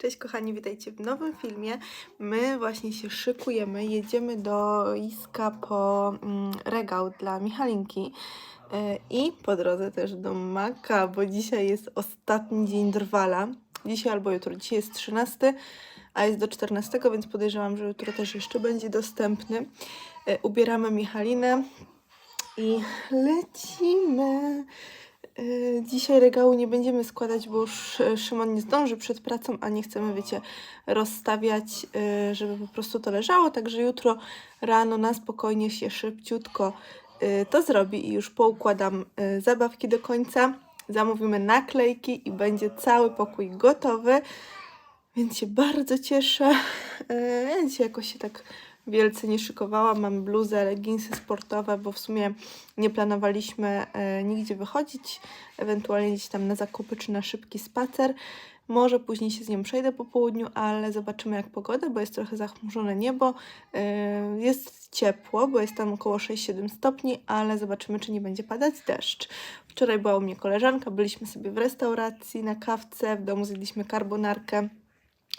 Cześć kochani, witajcie w nowym filmie. My właśnie się szykujemy, jedziemy do Iska po mm, regał dla Michalinki e, i po drodze też do Maka, bo dzisiaj jest ostatni dzień drwala. Dzisiaj albo jutro. Dzisiaj jest 13, a jest do 14, więc podejrzewam, że jutro też jeszcze będzie dostępny. E, Ubieramy Michalinę i lecimy. Y, Dzisiaj regału nie będziemy składać, bo już y, Szymon nie zdąży przed pracą, a nie chcemy, wiecie, rozstawiać, y, żeby po prostu to leżało. Także jutro rano na spokojnie się szybciutko to zrobi i już poukładam zabawki do końca. Zamówimy naklejki i będzie cały pokój gotowy. Więc się bardzo cieszę. Ja dzisiaj jakoś się tak wielce nie szykowałam. Mam bluzę, leginsy sportowe, bo w sumie nie planowaliśmy e, nigdzie wychodzić, ewentualnie gdzieś tam na zakupy czy na szybki spacer. Może później się z nią przejdę po południu, ale zobaczymy jak pogoda, bo jest trochę zachmurzone niebo. E, jest ciepło, bo jest tam około 6-7 stopni, ale zobaczymy czy nie będzie padać deszcz. Wczoraj była u mnie koleżanka, byliśmy sobie w restauracji na kawce, w domu zjedliśmy karbonarkę.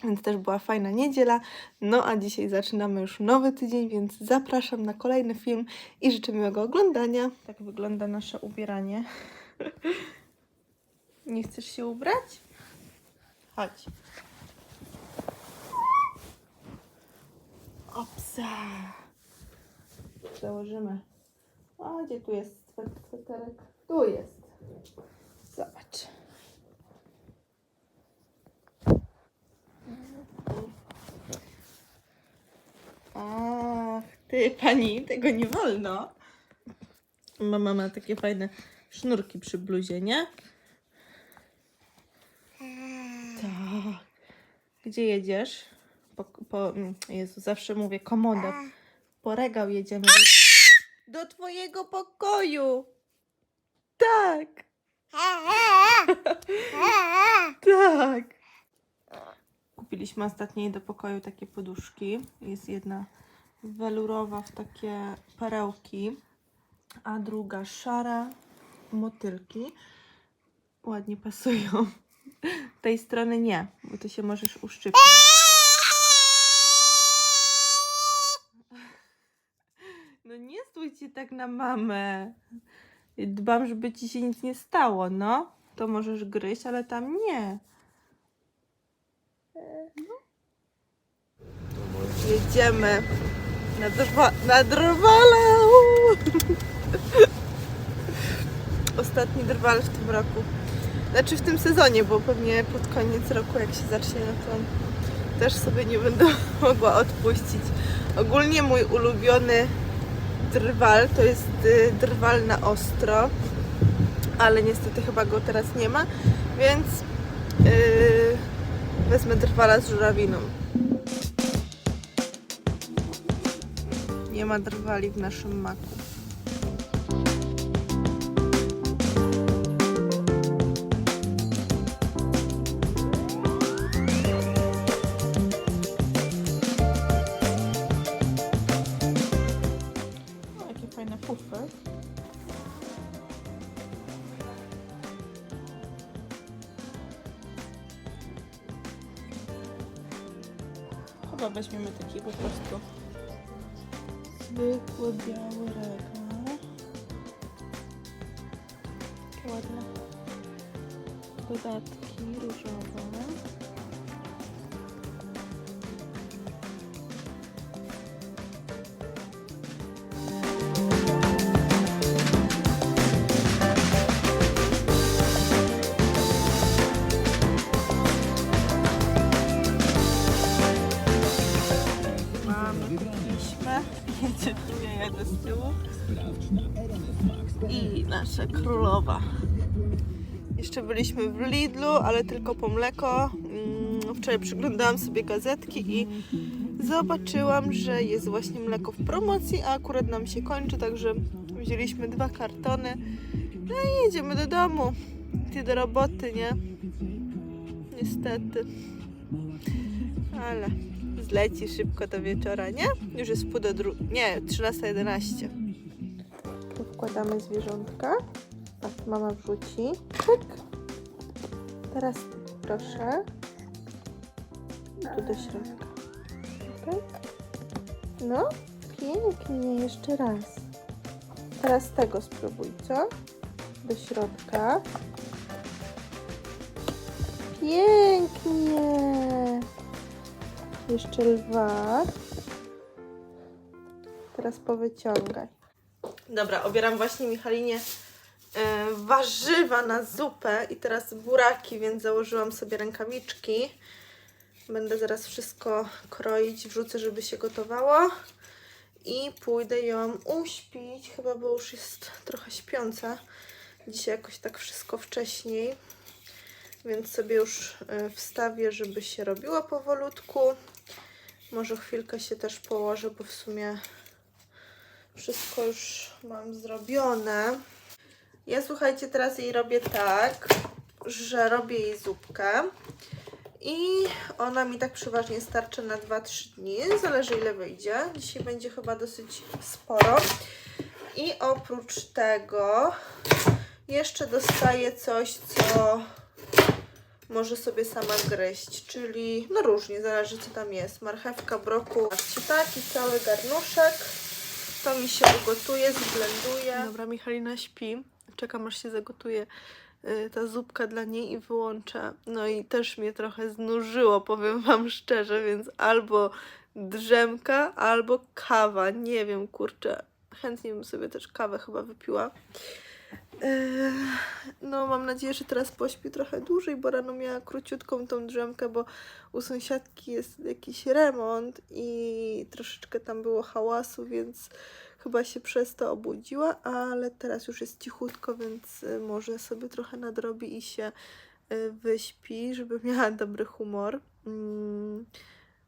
Więc też była fajna niedziela. No a dzisiaj zaczynamy już nowy tydzień, więc zapraszam na kolejny film i życzę miłego oglądania. Tak wygląda nasze ubieranie. Nie chcesz się ubrać? Chodź. Opsa. Założymy. O, gdzie tu jest swet- sweterek? Tu jest. Pani, tego nie wolno. Mama ma takie fajne sznurki przy bluzie, nie? Tak. Gdzie jedziesz? Po, po, Jezu, zawsze mówię komoda. Po regał jedziemy. Do, twojego pokoju. Tak. Tak. Kupiliśmy ostatnio jej do pokoju takie poduszki. Jest jedna welurowa w takie perełki, a druga szara motylki. Ładnie pasują. Tej strony nie, bo ty się możesz uszczypnąć. No nie stój ci tak na mamę. Dbam, żeby ci się nic nie stało, no. To możesz gryźć, ale tam nie. Jedziemy na, drwa, na drwale. Ostatni drwal w tym roku. Znaczy w tym sezonie, bo pewnie pod koniec roku jak się zacznie, no to też sobie nie będę mogła odpuścić. Ogólnie mój ulubiony drwal to jest y, drwal na ostro, ale niestety chyba go teraz nie ma, więc yy, wezmę drwala z żurawiną. Nie ma drwali w naszym maku. Jakie fajne pufy. Chyba weźmiemy taki po prostu zwykły biały. Takie ładne dodatki różowe. Królowa. Jeszcze byliśmy w Lidlu, ale tylko po mleko. Mm, Wczoraj przyglądałam sobie gazetki i zobaczyłam, że jest właśnie mleko w promocji, a akurat nam się kończy, także wzięliśmy dwa kartony. No i jedziemy do domu. Ty do roboty, nie? Niestety. Ale zleci szybko do wieczora, nie? Już jest pół do dru- Nie, 13.11. Wkładamy zwierzątka. Tak, mama wrzuci. Pyk. Teraz proszę. Tu do środka. Tak? No, pięknie, jeszcze raz. Teraz tego spróbuj, co? Do środka. Pięknie. Jeszcze dwa. Teraz powyciągaj. Dobra, obieram właśnie Michalinie e, warzywa na zupę i teraz buraki, więc założyłam sobie rękawiczki. Będę zaraz wszystko kroić, wrzucę, żeby się gotowało. I pójdę ją uśpić, chyba bo już jest trochę śpiąca. Dzisiaj jakoś tak wszystko wcześniej, więc sobie już e, wstawię, żeby się robiło powolutku. Może chwilkę się też położę, bo w sumie wszystko już mam zrobione. Ja słuchajcie, teraz jej robię tak, że robię jej zupkę i ona mi tak przeważnie starczy na 2-3 dni, zależy ile wyjdzie. Dzisiaj będzie chyba dosyć sporo. I oprócz tego jeszcze dostaję coś, co może sobie sama gryźć, czyli no różnie, zależy co tam jest. Marchewka, broku, taki cały garnuszek. To mi się ugotuje, zblenduje. Dobra, Michalina śpi. Czekam aż się zagotuje y, ta zupka dla niej i wyłączę. No i też mnie trochę znużyło, powiem Wam szczerze, więc albo drzemka, albo kawa. Nie wiem, kurczę. Chętnie bym sobie też kawę chyba wypiła. Yy, No, mam nadzieję, że teraz pośpi trochę dłużej, bo rano miała króciutką tą drzemkę, bo u sąsiadki jest jakiś remont i troszeczkę tam było hałasu, więc chyba się przez to obudziła, ale teraz już jest cichutko, więc y, może sobie trochę nadrobi i się y, wyśpi, żeby miała dobry humor. Mm,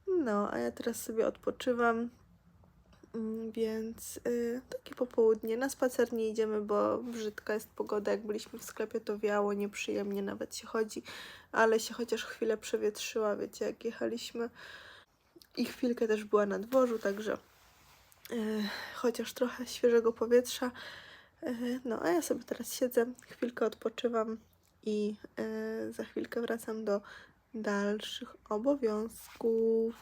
No, a ja teraz sobie odpoczywam. Mm, Więc y, takie popołudnie. Na spacer nie idziemy, bo brzydka jest pogoda. Jak byliśmy w sklepie, to wiało, nieprzyjemnie nawet się chodzi, ale się chociaż chwilę przewietrzyła, wiecie, jak jechaliśmy. I chwilkę też była na dworzu, także y, chociaż trochę świeżego powietrza. Y, no, a ja sobie teraz siedzę, chwilkę odpoczywam i y, za chwilkę wracam do dalszych obowiązków.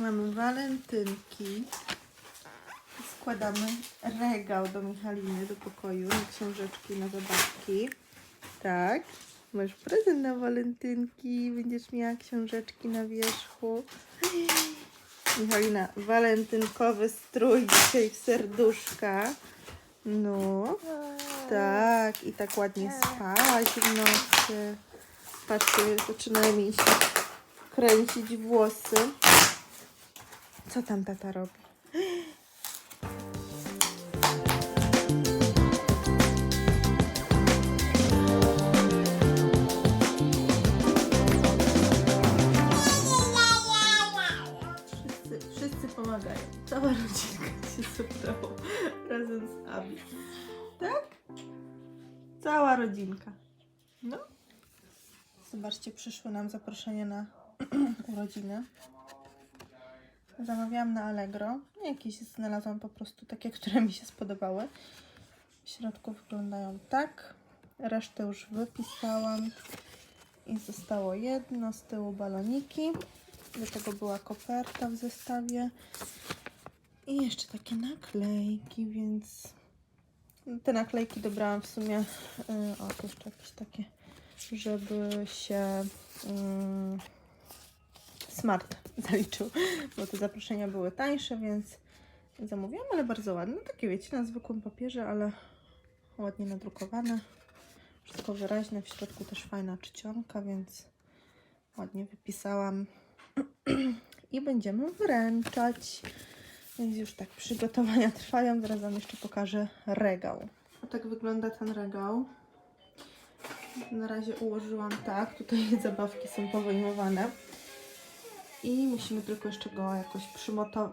Mamy walentynki. Składamy regał do Michaliny, do pokoju, na książeczki, na zabawki. Tak, masz prezent na walentynki, będziesz miała książeczki na wierzchu. Michalina, walentynkowy strój dzisiaj w serduszka. No, tak, i tak ładnie spałaś w nocy. Patrzcie, zaczynają mi się kręcić włosy. Co tam tata robi? Wszyscy, wszyscy pomagają. Cała rodzinka się zebrała razem z Abi. Tak? Cała rodzinka. No. Zobaczcie, przyszło nam zaproszenie na urodziny. Zamawiałam na Allegro. Jakieś znalazłam po prostu takie, które mi się spodobały. W środku wyglądają tak. Resztę już wypisałam. I zostało jedno, z tyłu baloniki. Do tego była koperta w zestawie. I jeszcze takie naklejki, więc te naklejki dobrałam w sumie. Yy, o, tu jeszcze jakieś takie, żeby się yy, smart zaliczył, bo te zaproszenia były tańsze, więc zamówiłam, ale bardzo ładne. Takie wiecie, na zwykłym papierze, ale ładnie nadrukowane. Wszystko wyraźne, w środku też fajna czcionka, więc ładnie wypisałam. I będziemy wręczać. Więc już tak przygotowania trwają. Zaraz Wam jeszcze pokażę regał. O tak wygląda ten regał. Na razie ułożyłam tak. Tutaj zabawki są powyjmowane. I musimy tylko jeszcze go jakoś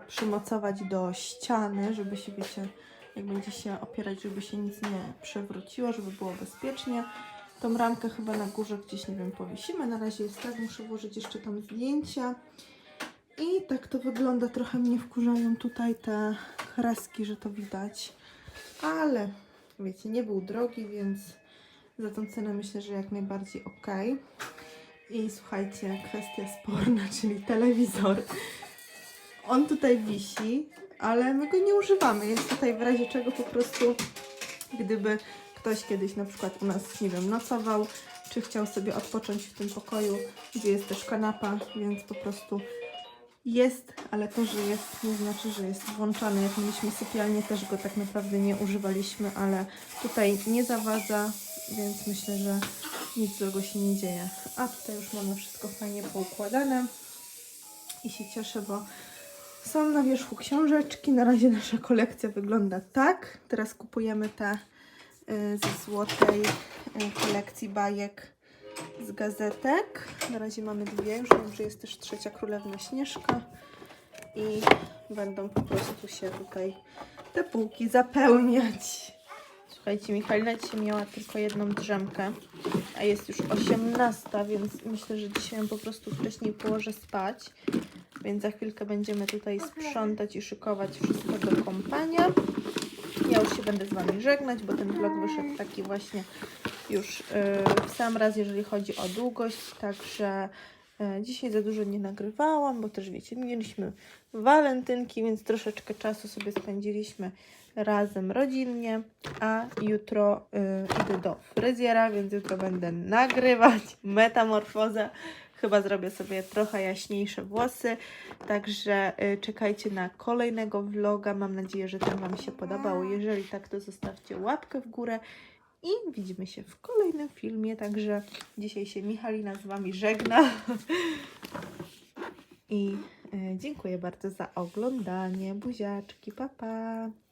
przymocować do ściany, żeby się, wiecie, jak będzie się opierać, żeby się nic nie przewróciło, żeby było bezpiecznie. Tą ramkę chyba na górze gdzieś, nie wiem, powiesimy. Na razie jest tak, muszę włożyć jeszcze tam zdjęcia. I tak to wygląda. Trochę mnie wkurzają tutaj te kreski, że to widać. Ale wiecie, nie był drogi, więc za tą cenę myślę, że jak najbardziej ok. I słuchajcie, kwestia sporna, czyli telewizor. On tutaj wisi, ale my go nie używamy. Jest tutaj w razie czego po prostu, gdyby ktoś kiedyś na przykład u nas, nie wiem, nocował, czy chciał sobie odpocząć w tym pokoju, gdzie jest też kanapa, więc po prostu jest, ale to, że jest, nie znaczy, że jest włączany. Jak mieliśmy sypialnię, też go tak naprawdę nie używaliśmy, ale tutaj nie zawadza, więc myślę, że nic złego się nie dzieje. A tutaj już mamy wszystko fajnie poukładane i się cieszę, bo są na wierzchu książeczki. Na razie nasza kolekcja wygląda tak. Teraz kupujemy te y, ze złotej y, kolekcji bajek z gazetek. Na razie mamy dwie, już wiem, że jest też trzecia królewna Śnieżka i będą po prostu się tutaj te półki zapełniać. Słuchajcie, Michalina dzisiaj miała tylko jedną drzemkę, a jest już 18, więc myślę, że dzisiaj ją po prostu wcześniej położę spać. Więc za chwilkę będziemy tutaj sprzątać i szykować wszystko do kąpania. Ja już się będę z Wami żegnać, bo ten vlog wyszedł taki właśnie już yy, w sam raz, jeżeli chodzi o długość. Także yy, dzisiaj za dużo nie nagrywałam, bo też wiecie, mieliśmy walentynki, więc troszeczkę czasu sobie spędziliśmy razem rodzinnie, a jutro yy, idę do fryzjera, więc jutro będę nagrywać metamorfozę. Chyba zrobię sobie trochę jaśniejsze włosy, także y, czekajcie na kolejnego vloga. Mam nadzieję, że ten Wam się podobał. Jeżeli tak, to zostawcie łapkę w górę i widzimy się w kolejnym filmie. Także dzisiaj się Michalina z Wami żegna. I y, dziękuję bardzo za oglądanie. Buziaczki, pa pa!